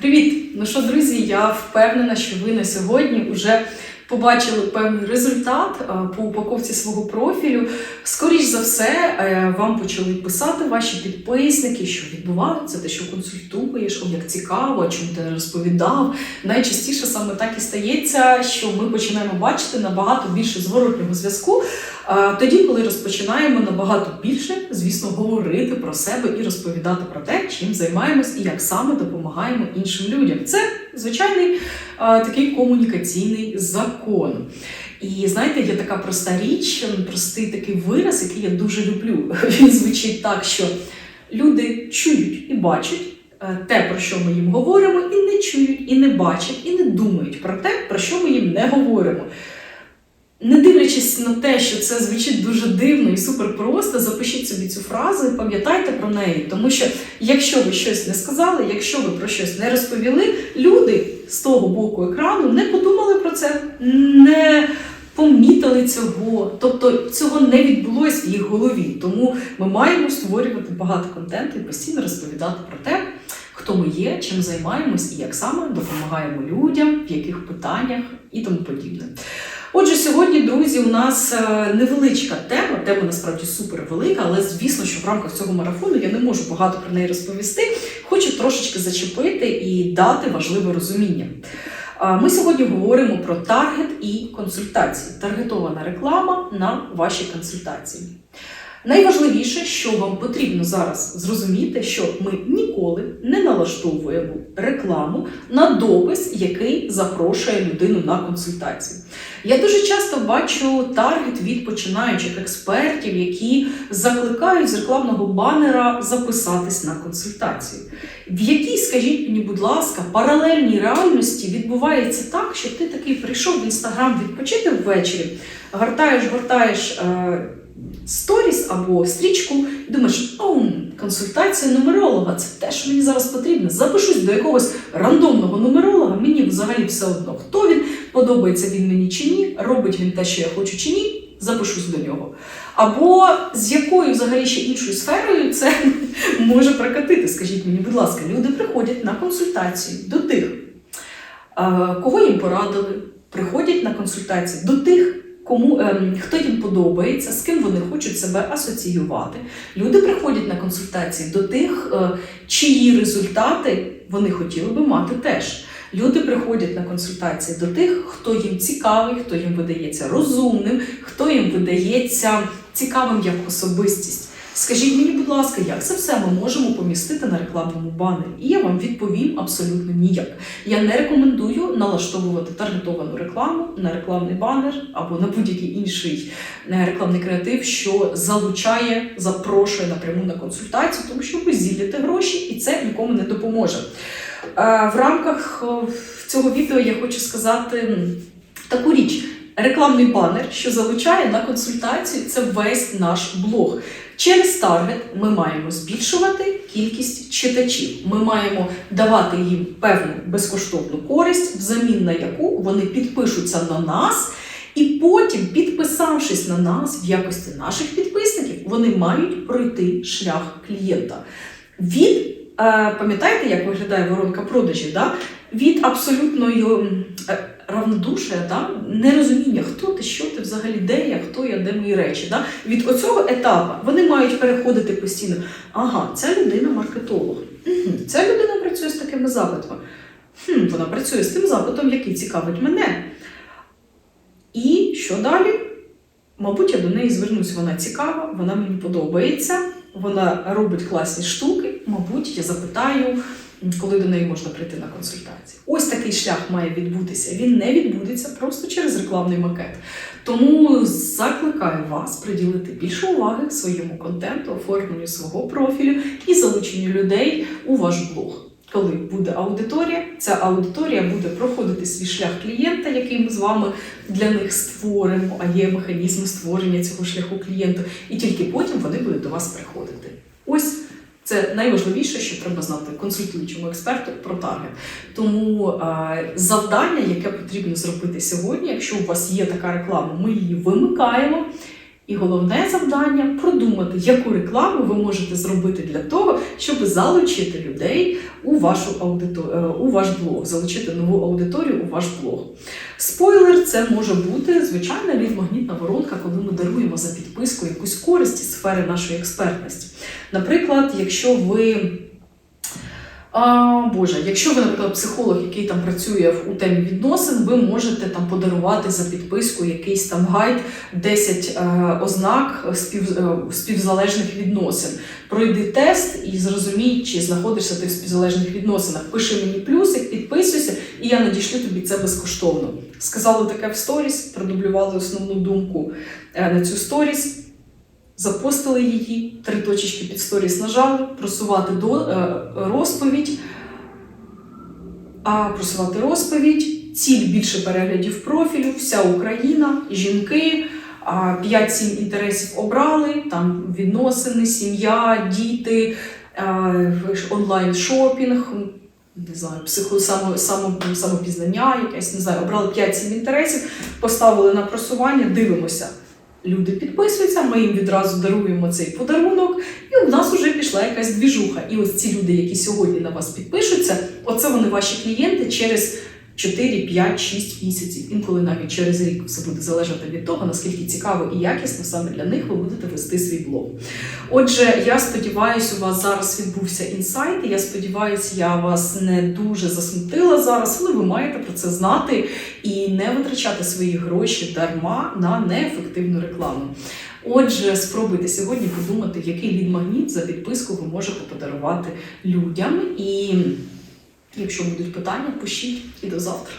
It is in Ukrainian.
Привіт! Ну що, друзі, я впевнена, що ви на сьогодні вже побачили певний результат по упаковці свого профілю. Скоріш за все, е, вам почали писати ваші підписники, що відбувається, те, що консультуєш, о, як цікаво, чому ти розповідав. Найчастіше саме так і стається, що ми починаємо бачити набагато більше зворотнього зв'язку. е, Тоді, коли розпочинаємо набагато більше, звісно, говорити про себе і розповідати про те, чим займаємось і як саме допомагаємо іншим людям. Це звичайний е, такий комунікаційний закон. І знаєте, є така проста річ, простий такий вираз, який я дуже люблю. Він звучить так, що люди чують і бачать е, те, про що ми їм говоримо, і не чують, і не бачать, і не думають про те, про що ми їм не говоримо. Не дивлячись на те, що це звучить дуже дивно і супер просто, запишіть собі цю фразу і пам'ятайте про неї. Тому що якщо ви щось не сказали, якщо ви про щось не розповіли, люди з того боку екрану не подумали про це, не помітили цього, тобто цього не відбулось в їх голові. Тому ми маємо створювати багато контенту і постійно розповідати про те, хто ми є, чим займаємось і як саме допомагаємо людям, в яких питаннях і тому подібне. Отже, сьогодні, друзі, у нас е, невеличка тема. Тема насправді супер велика, але звісно, що в рамках цього марафону я не можу багато про неї розповісти. Хочу трошечки зачепити і дати важливе розуміння. Ми сьогодні говоримо про таргет і консультації. Таргетована реклама на ваші консультації. Найважливіше, що вам потрібно зараз зрозуміти, що ми ніколи не налаштовуємо рекламу на допис, який запрошує людину на консультацію. Я дуже часто бачу таргет від починаючих експертів, які закликають з рекламного банера записатись на консультацію. В якій, скажіть мені, будь ласка, паралельній реальності відбувається так, що ти такий прийшов в інстаграм відпочити ввечері, гортаєш, гортаєш. Сторіс або стрічку, і думаєш, о, консультація нумеролога це те, що мені зараз потрібно. Запишусь до якогось рандомного нумеролога, мені взагалі все одно, хто він, подобається він мені чи ні, робить він те, що я хочу чи ні, запишусь до нього. Або з якою взагалі ще іншою сферою це може прокатити. Скажіть мені, будь ласка, люди приходять на консультацію до тих, е, кого їм порадили, приходять на консультації до тих кому ем, хто їм подобається, з ким вони хочуть себе асоціювати. Люди приходять на консультації до тих, е, чиї результати вони хотіли би мати теж. Люди приходять на консультації до тих, хто їм цікавий, хто їм видається розумним, хто їм видається цікавим як особистість. Скажіть мені, будь ласка, як це все ми можемо помістити на рекламному банері? І я вам відповім абсолютно ніяк. Я не рекомендую налаштовувати таргетовану рекламу на рекламний банер або на будь-який інший е, рекламний креатив, що залучає, запрошує напряму на консультацію, тому що ви зілляте гроші, і це нікому не допоможе. Е, В рамках е, цього відео я хочу сказати таку річ. Рекламний банер, що залучає на консультацію, це весь наш блог. Через таргет ми маємо збільшувати кількість читачів. Ми маємо давати їм певну безкоштовну користь, взамін на яку вони підпишуться на нас, і потім, підписавшись на нас в якості наших підписників, вони мають пройти шлях клієнта. Від е, пам'ятаєте, як виглядає воронка продажів? Да? Від абсолютної м, е, да? нерозуміння, хто ти, що ти взагалі, де я, хто я, де мої речі. Да? Від оцього етапу вони мають переходити постійно. Ага, ця людина маркетолог. Ця людина працює з такими запитами. Хм, вона працює з тим запитом, який цікавить мене. І що далі? Мабуть, я до неї звернусь, вона цікава, вона мені подобається, вона робить класні штуки. Мабуть, я запитаю, коли до неї можна прийти на консультацію. Ось такий шлях має відбутися. Він не відбудеться просто через рекламний макет. Тому закликаю вас приділити більше уваги своєму контенту, оформленню свого профілю і залученню людей у ваш блог. Коли буде аудиторія, ця аудиторія буде проходити свій шлях клієнта, який ми з вами для них створимо, а є механізми створення цього шляху клієнта, і тільки потім вони будуть до вас приходити. Ось це найважливіше, що треба знати консультуючому експерту про таргет. Тому е, завдання, яке потрібно зробити сьогодні, якщо у вас є така реклама, ми її вимикаємо І головне завдання продумати, яку рекламу ви можете зробити для того, щоб залучити людей у вашу аудиторію, у ваш блог, залучити нову аудиторію у ваш блог. Спойлер, це може бути звичайна лід-магнітна воронка, коли ми даруємо за підписку якусь користь із сфери нашої експертності. Наприклад, якщо ви. А, Боже, якщо ви, наприклад, психолог, який там працює у темі відносин, ви можете там подарувати за підписку якийсь там гайд 10 е, ознак спів, е, співзалежних відносин. Пройди тест і зрозумій, чи знаходишся ти в співзалежних відносинах. Пиши мені плюсик, підписуйся, і я надішлю тобі це безкоштовно. Сказали таке в сторіс, продублювали основну думку е, на цю сторіс. Запостили її, три точечки під сторіс нажали, просувати до е, розповідь. А просувати розповідь, ціль більше переглядів профілю, вся Україна, жінки, а, 5-7 інтересів обрали, там відносини, сім'я, діти, онлайн шопінг. Не знаю, психо, само, само, самопізнання, якесь, не знаю, обрали 5-7 інтересів, поставили на просування, дивимося. Люди підписуються, ми їм відразу даруємо цей подарунок, і у нас вже пішла якась двіжуха. І ось ці люди, які сьогодні на вас підпишуться, оце вони ваші клієнти через 4, 5, 6 місяців, інколи навіть через рік все буде залежати від того, наскільки цікаво і якісно саме для них ви будете вести свій блог. Отже, я сподіваюся, у вас зараз відбувся інсайт. і Я сподіваюся, я вас не дуже засмутила зараз, але ви маєте про це знати і не витрачати свої гроші дарма на неефективну рекламу. Отже, спробуйте сьогодні подумати, який лід-магніт за підписку ви можете подарувати людям. І якщо будуть питання, пишіть і до завтра.